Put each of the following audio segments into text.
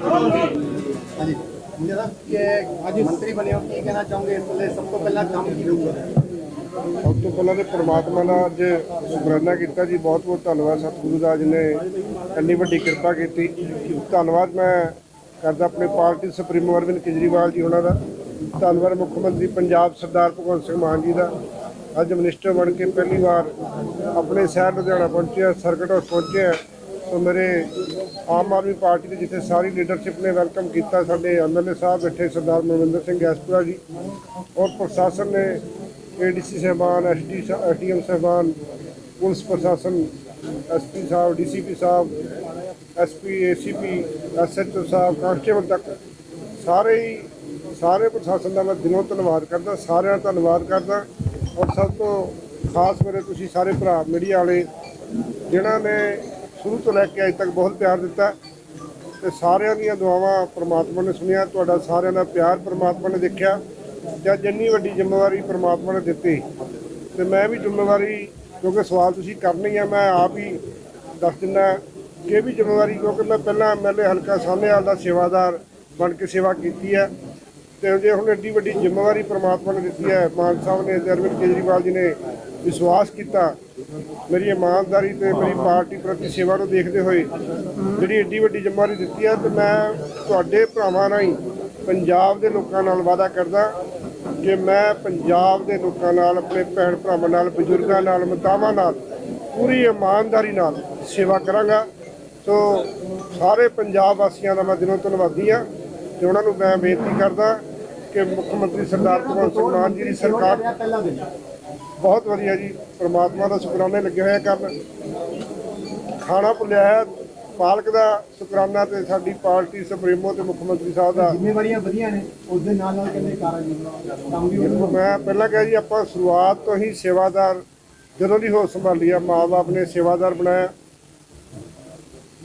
ਹਾਂਜੀ। ਜਿਹੜਾ ਕਿ ਅੱਜ ਮੰਤਰੀ ਬਣੇ ਹੋ ਕੀ ਕਹਿਣਾ ਚਾਹੋਗੇ? ਇਸ ਵੇਲੇ ਸਭ ਤੋਂ ਪਹਿਲਾਂ ਕੰਮ ਕੀ ਹੋਊਗਾ? ਸਭ ਤੋਂ ਪਹਿਲਾਂ ਤੇ ਪ੍ਰਮਾਤਮਾ ਦਾ ਅੱਜ ਸ਼ੁਕਰਾਨਾ ਕੀਤਾ ਜੀ। ਬਹੁਤ ਬਹੁਤ ਧੰਨਵਾਦ ਸਤਿਗੁਰੂ ਦਾ ਜੀ ਨੇ ਇੰਨੀ ਵੱਡੀ ਕਿਰਪਾ ਕੀਤੀ। ਧੰਨਵਾਦ ਮੈਂ ਕਰਦਾ ਆਪਣੇ ਪਾਰਟੀ ਸੁਪਰੀਮੋ ਅਰਵਿੰਦ ਕੇਜਰੀਵਾਲ ਜੀ ਉਹਨਾਂ ਦਾ। ਧੰਨਵਾਦ ਮੁੱਖ ਮੰਤਰੀ ਪੰਜਾਬ ਸਰਦਾਰ ਭਗਵੰਤ ਸਿੰਘ ਮਾਨ ਜੀ ਦਾ। ਅੱਜ ਮਿਨਿਸਟਰ ਬਣ ਕੇ ਪਹਿਲੀ ਵਾਰ ਆਪਣੇ ਸ਼ਹਿਰ ਲੁਧਿਆਣਾ ਪਹੁੰਚਿਆ ਸਰਕਟ ਹਾਊਸ ਪਹੁੰਚਿਆ। ਸੋ ਮੇਰੇ ਆਮ ਆਦਮੀ ਪਾਰਟੀ ਦੇ ਜਿੱਥੇ ਸਾਰੀ ਲੀਡਰਸ਼ਿਪ ਨੇ ਵੈਲਕਮ ਕੀਤਾ, ਸਾਡੇ ਐਮਐਲਏ ਸਾਹਿਬ ਬੈਠੇ, ਸਰਦਾਰ ਮਨਵਿੰਦਰ ਸਿੰਘ ਗੈਸਪੁਰਾ ਜੀ ਔਰ ਪ੍ਰਸ਼ਾਸਨ ਨੇ ਏਡੀਸੀ ਸਾਹਿਬਾਨ ਐਸਡੀ ਐਸਡੀਐਮ ਸਾਹਿਬਾਨ, ਪੁਲਿਸ ਪ੍ਰਸ਼ਾਸਨ ਐਸਪੀ ਸਾਹਿਬ ਡੀਸੀਪੀ ਸਾਹਿਬ ਐਸਪੀ ਏਸੀਪੀ ਐਸਐਚਓ ਸਾਹਿਬ ਕਾਂਸਟੇਬਲ ਤੱਕ ਸਾਰੇ ਹੀ, ਸਾਰੇ ਪ੍ਰਸ਼ਾਸਨ ਦਾ ਮੈਂ ਦਿਲੋਂ ਧੰਨਵਾਦ ਕਰਦਾ, ਸਾਰਿਆਂ ਦਾ ਧੰਨਵਾਦ ਕਰਦਾ ਔਰ ਸਭ ਤੋਂ ਖਾਸ ਮੇਰੇ ਤੁਸੀਂ ਸਾਰੇ ਭਰਾ, ਮੀਡੀਆ ਵਾਲੇ, ਜਿਨ੍ਹਾਂ ਨੇ ਸ਼ੁਰੂ ਤੋਂ ਲੈ ਕੇ ਅੱਜ ਤੱਕ ਬਹੁਤ ਪਿਆਰ ਦਿੱਤਾ ਤੇ ਸਾਰਿਆਂ ਦੀਆਂ ਦੁਆਵਾਂ ਪ੍ਰਮਾਤਮਾ ਨੇ ਸੁਣਿਆ, ਤੁਹਾਡਾ ਸਾਰਿਆਂ ਦਾ ਪਿਆਰ ਪ੍ਰਮਾਤਮਾ ਨੇ ਦੇਖਿਆ। ਤੇ ਜਿੰਨੀ ਵੱਡੀ ਜ਼ਿੰਮੇਵਾਰੀ ਪ੍ਰਮਾਤਮਾ ਨੇ ਦਿੱਤੀ, ਤੇ ਮੈਂ ਵੀ ਜ਼ਿੰਮੇਵਾਰੀ, ਕਿਉਂਕਿ ਸਵਾਲ ਤੁਸੀਂ ਕਰਨੀ ਹੀ ਆ, ਮੈਂ ਆਪ ਹੀ ਦੱਸ ਦਿੰਦਾ ਕਿ ਵੀ ਜ਼ਿੰਮੇਵਾਰੀ, ਕਿਉਂਕਿ ਮੈਂ ਪਹਿਲਾਂ ਐਮਐਲਏ ਹਲਕਾ ਸਾਹਨੇਵਾਲ ਦਾ ਸੇਵਾਦਾਰ ਬਣ ਕੇ ਸੇਵਾ ਕੀਤੀ ਹੈ। ਤੇ ਜੇ ਹੁਣ ਐਡੀ ਵੱਡੀ ਜ਼ਿੰਮੇਵਾਰੀ ਪ੍ਰਮਾਤਮਾ ਨੇ ਦਿੱਤੀ ਹੈ, ਮਾਨ ਸਾਹਿਬ ਨੇ ਤੇ ਅਰਵਿੰਦ ਕੇਜਰੀਵਾਲ ਜੀ ਨੇ ਵਿਸ਼ਵਾਸ ਕੀਤਾ। ਮੇਰੀ ਇਮਾਨਦਾਰੀ ਤੇ ਮੇਰੀ ਪਾਰਟੀ ਪ੍ਰਤੀ ਸੇਵਾ ਨੂੰ ਦੇਖਦੇ ਹੋਏ ਜਿਹੜੀ ਐਡੀ ਵੱਡੀ ਜ਼ਿੰਮੇਵਾਰੀ ਦਿੱਤੀ ਹੈ ਤੇ ਮੈਂ ਤੁਹਾਡੇ ਭਰਾਵਾਂ ਰਾਹੀਂ ਪੰਜਾਬ ਦੇ ਲੋਕਾਂ ਨਾਲ ਵਾਅਦਾ ਕਰਦਾ ਕਿ ਮੈਂ ਪੰਜਾਬ ਦੇ ਲੋਕਾਂ ਨਾਲ, ਆਪਣੇ ਭੈਣ ਭਰਾਵਾਂ ਨਾਲ, ਬਜ਼ੁਰਗਾਂ ਨਾਲ, ਮਾਤਾਵਾਂ ਨਾਲ, ਪੂਰੀ ਇਮਾਨਦਾਰੀ ਨਾਲ ਸੇਵਾ ਕਰਾਂਗਾ। ਸੋ ਸਾਰੇ ਪੰਜਾਬ ਵਾਸੀਆਂ ਦਾ ਮੈਂ ਦਿਲੋਂ ਧੰਨਵਾਦੀ ਹਾਂ ਤੇ ਉਹਨਾਂ ਨੂੰ ਮੈਂ ਬੇਨਤੀ ਕਰਦਾ ਕਿ ਮੁੱਖ ਮੰਤਰੀ ਸਰਦਾਰ ਭਗਵੰਤ ਸਿੰਘ ਮਾਨ ਜੀ ਦੀ ਸਰਕਾਰ ਬਹੁਤ ਵਧੀਆ ਜੀ ਪ੍ਰਮਾਤਮਾ ਦਾ ਸ਼ੁਕਰਾਨੇ ਲੱਗੇ ਹੋਏ ਆ ਕਰਨ। ਖਾਣਾ ਭੁੱਲਿਆ ਹੈ ਪਾਲਕ ਦਾ ਸ਼ੁਕਰਾਨਾ ਤੇ ਸਾਡੀ ਪਾਰਟੀ ਸੁਪਰੀਮੋ ਤੇ ਮੁੱਖ ਮੰਤਰੀ ਸਾਹਿਬ ਦਾ। ਜ਼ਿੰਮੇਵਾਰੀਆਂ ਵਧੀਆ ਨੇ ਉਸ ਦੇ ਨਾਲ ਨਾਲ ਕਹਿੰਦੇ ਵਧੀਆ ਮੈਂ ਪਹਿਲਾਂ ਕਿਹਾ ਜੀ ਆਪਾਂ ਸ਼ੁਰੂਆਤ ਤੋਂ ਹੀ ਸੇਵਾਦਾਰ ਜਦੋਂ ਦੀ ਹੋਸ਼ ਸੰਭਾਲੀ ਆ ਮਾਂ-ਬਾਪ ਨੇ ਸੇਵਾਦਾਰ ਬਣਾਇਆ।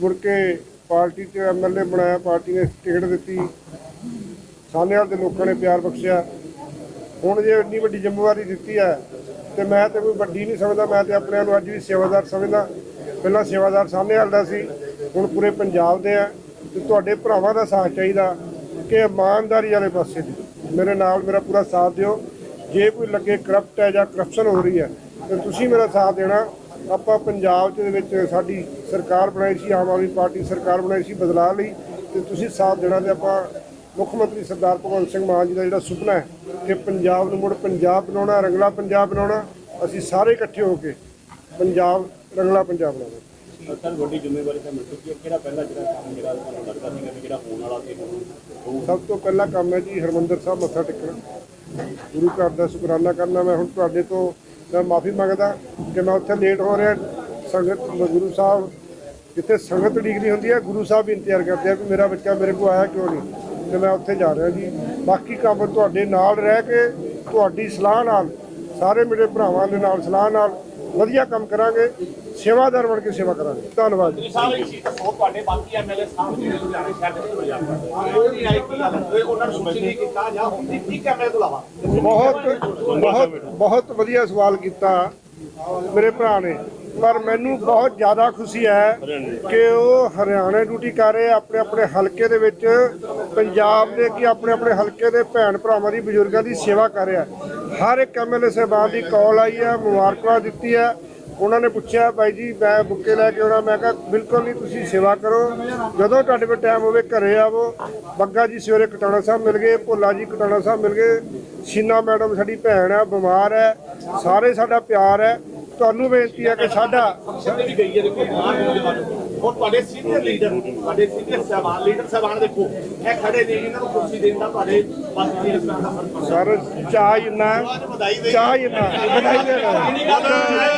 ਮੁੜ ਕੇ ਪਾਰਟੀ 'ਚ ਐਮਐਲਏ ਬਣਾਇਆ ਪਾਰਟੀ ਨੇ ਟਿਕਟ ਦਿੱਤੀ। ਸਾਹਨੇਵਾਲ ਦੇ ਲੋਕਾਂ ਨੇ ਪਿਆਰ ਬਖਸ਼ਿਆ। ਹੁਣ ਜੇ ਇੰਨੀ ਵੱਡੀ ਜ਼ਿੰਮੇਵਾਰੀ ਦਿੱਤੀ ਹੈ ਤੇ ਮੈਂ ਤੇ ਕੋਈ ਵੱਡੀ ਨਹੀਂ ਸਮਝਦਾ, ਮੈਂ ਤੇ ਆਪਣੇ ਆਪ ਨੂੰ ਅੱਜ ਵੀ ਸੇਵਾਦਾਰ ਸਮਝਦਾ। ਪਹਿਲਾਂ ਸੇਵਾਦਾਰ ਸਾਹਮਣੇ ਦਾ ਸੀ, ਹੁਣ ਪੂਰੇ ਪੰਜਾਬ ਦੇ ਆ। ਤੇ ਤੁਹਾਡੇ ਭਰਾਵਾਂ ਦਾ ਸਾਥ ਚਾਹੀਦਾ ਕਿ ਇਮਾਨਦਾਰੀ ਵਾਲੇ ਪਾਸੇ ਦੀ। ਮੇਰੇ ਨਾਲ ਮੇਰਾ ਪੂਰਾ ਸਾਥ ਦਿਓ। ਜੇ ਕੋਈ ਲੱਗੇ ਕਰਪਟ ਹੈ ਜਾਂ ਕਰਪਸ਼ਨ ਹੋ ਰਹੀ ਹੈ, ਤੇ ਤੁਸੀਂ ਮੇਰਾ ਸਾਥ ਦੇਣਾ। ਆਪਾਂ ਪੰਜਾਬ 'ਚ ਦੇ ਵਿੱਚ ਸਾਡੀ ਸਰਕਾਰ ਬਣਾਈ ਸੀ, ਆਮ ਆਦਮੀ ਪਾਰਟੀ ਸਰਕਾਰ ਬਣਾਈ ਸੀ ਬਦਲਾਅ ਲਈ, ਤੇ ਤੁਸੀਂ ਸਾਥ ਦੇਣਾ ਤੇ ਆਪਾਂ ਮੁੱਖ ਮੰਤਰੀ ਸਰਦਾਰ ਭਗਵੰਤ ਸਿੰਘ ਮਾਨ ਜੀ ਦਾ ਜਿਹੜਾ ਸੁਪਨਾ ਹੈ ਕਿ ਪੰਜਾਬ ਨੂੰ ਮੁੜ ਪੰਜਾਬ ਬਣਾਉਣਾ ਰੰਗਲਾ ਪੰਜਾਬ ਬਣਾਉਣਾ ਅਸੀਂ ਸਾਰੇ ਇਕੱਠੇ ਹੋ ਕੇ ਪੰਜਾਬ ਰੰਗਲਾ ਪੰਜਾਬ ਬਣਾਉਣਾ। ਸਰ ਵੱਡੀ ਜ਼ਿੰਮੇਵਾਰੀ ਤਾਂ ਮਿਲ ਚੁੱਕੀ ਹੈ। ਕਿਹੜਾ ਪਹਿਲਾ ਜਿਹੜਾ ਕੰਮ ਜਿਹੜਾ ਤੁਹਾਨੂੰ ਲੱਗਦਾ ਸੀਗਾ ਵੀ ਜਿਹੜਾ ਹੋਣ ਵਾਲਾ ਸੀ ਉਹ ਸਭ ਤੋਂ ਪਹਿਲਾ ਕੰਮ ਹੈ ਜੀ ਹਰਮੰਦਰ ਸਾਹਿਬ ਮੱਥਾ ਟੇਕਣਾ। ਗੁਰੂ ਘਰ ਦਾ ਸ਼ੁਕਰਾਨਾ ਕਰਨਾ। ਮੈਂ ਹੁਣ ਤੁਹਾਡੇ ਤੋਂ ਮੈਂ ਮਾਫੀ ਮੰਗਦਾ ਕਿ ਮੈਂ ਉੱਥੇ ਲੇਟ ਹੋ ਰਿਹਾ। ਸੰਗਤ ਗੁਰੂ ਸਾਹਿਬ ਜਿੱਥੇ ਸੰਗਤ ਡਿਗਰੀ ਹੁੰਦੀ ਹੈ ਗੁਰੂ ਸਾਹਿਬ ਵੀ ਇੰਤਜ਼ਾਰ ਕਰਦੇ ਆ ਕਿ ਮੇਰਾ ਬੱਚਾ ਮੇਰੇ ਕੋਲ ਆਇਆ ਕਿਉਂ ਨਹੀਂ? ਤੇ ਮੈਂ ਉੱਥੇ ਜਾ ਰਿਹਾ ਜੀ। ਬਾਕੀ ਕੰਮ ਤੁਹਾਡੇ ਨਾਲ ਰਹਿ ਕੇ ਤੁਹਾਡੀ ਸਲਾਹ ਨਾਲ ਸਾਰੇ ਮੇਰੇ ਭਰਾਵਾਂ ਦੇ ਨਾਲ ਸਲਾਹ ਨਾਲ ਵਧੀਆ ਕੰਮ ਕਰਾਂਗੇ ਸੇਵਾਦਾਰ ਬਣ ਕੇ ਸੇਵਾ ਕਰਾਂਗੇ। ਧੰਨਵਾਦ ਜੀ। ਸਾਰੇ ਸੀ ਉਹ ਤੁਹਾਡੇ ਬਾਕੀ ਐਮਐਲਏ ਸਾਹਿਬ ਜਿਹੜੇ ਲੁਧਿਆਣੇ ਸ਼ਹਿਰ ਦੇ ਹੋ ਜਾਂਦੇ ਉਹ ਨਹੀਂ ਆਏ ਕੀ ਗੱਲ ਹੋਏ ਉਹਨਾਂ ਨੂੰ ਸੂਚਿਤ ਨਹੀਂ ਕੀਤਾ ਜਾਂ ਹੁੰਦੀ ਠੀਕ ਐਮਐਲਏ ਤੋਂ ਇਲਾਵਾ? ਬਹੁਤ ਬਹੁਤ ਬਹੁਤ ਵਧੀਆ ਸਵਾਲ ਕੀਤਾ ਮੇਰੇ ਭਰਾ ਨੇ। ਪਰ ਮੈਨੂੰ ਬਹੁਤ ਜ਼ਿਆਦਾ ਖੁਸ਼ੀ ਹੈ ਕਿ ਉਹ ਹਰਿਆਣਾ ਡਿਊਟੀ ਕਰ ਰਹੇ ਆਪਣੇ ਆਪਣੇ ਹਲਕੇ ਦੇ ਵਿੱਚ, ਪੰਜਾਬ ਦੇ ਕਿ ਆਪਣੇ ਆਪਣੇ ਹਲਕੇ ਦੇ ਭੈਣ ਭਰਾਵਾਂ ਦੀ, ਬਜ਼ੁਰਗਾਂ ਦੀ ਸੇਵਾ ਕਰ ਰਿਹਾ। ਹਰ ਇੱਕ ਐਮਐਲਏ ਸਾਹਿਬਾਨ ਦੀ ਕਾਲ ਆਈ ਹੈ ਮੁਬਾਰਕਬਾਦ ਦਿੱਤੀ ਹੈ। ਉਹਨਾਂ ਨੇ ਪੁੱਛਿਆ, ਬਾਈ ਜੀ, ਮੈਂ ਬੁੱਕੇ ਲੈ ਕੇ ਆਉਣਾ। ਮੈਂ ਕਿਹਾ, ਬਿਲਕੁਲ ਨਹੀਂ, ਤੁਸੀਂ ਸੇਵਾ ਕਰੋ। ਜਦੋਂ ਤੁਹਾਡੇ ਕੋਲ ਟਾਈਮ ਹੋਵੇ, ਘਰੇ ਆਵੋ। ਬੱਗਾ ਜੀ, ਸਵੇਰੇ ਕਟਾਣਾ ਸਾਹਿਬ ਮਿਲ ਗਏ, ਭੋਲਾ ਜੀ, ਕਟਾਣਾ ਸਾਹਿਬ ਮਿਲ ਗਏ। ਸ਼ੀਨਾ ਮੈਡਮ ਸਾਡੀ ਭੈਣ ਹੈ, ਬਿਮਾਰ ਹੈ, ਸਾਰੇ ਸਾਡਾ ਪਿਆਰ ਹੈ। ਤੁਹਾਨੂੰ ਬੇਨਤੀ ਹੈ ਕਿ ਸਾਡਾ ਜਿੱਥੇ ਵੀ ਗਈ ਹੈ ਦੇਖੋ ਉਹ ਤੁਹਾਡੇ ਸੀਨੀਅਰ ਲੀਡਰ ਤੁਹਾਡੇ ਸੀਨੀਅਰ ਸਾਹਿਬਾਨ ਲੀਡਰ ਸਾਹਿਬਾਨ ਦੇਖੋ ਇਹ ਖੜੇ ਨੇ ਇਹਨਾਂ ਨੂੰ ਕੁਰਸੀ ਦੇਣ ਦਾ ਤੁਹਾਡੇ ਬਾਕੀ ਇਸ ਤਰ੍ਹਾਂ ਦਾ ਫ਼ਰਕ ਸਰ ਚਾਹ ਇੰਨਾ ਚਾਹ ਇੰਨਾ ਵਧਾਈ ਦੇਣਾ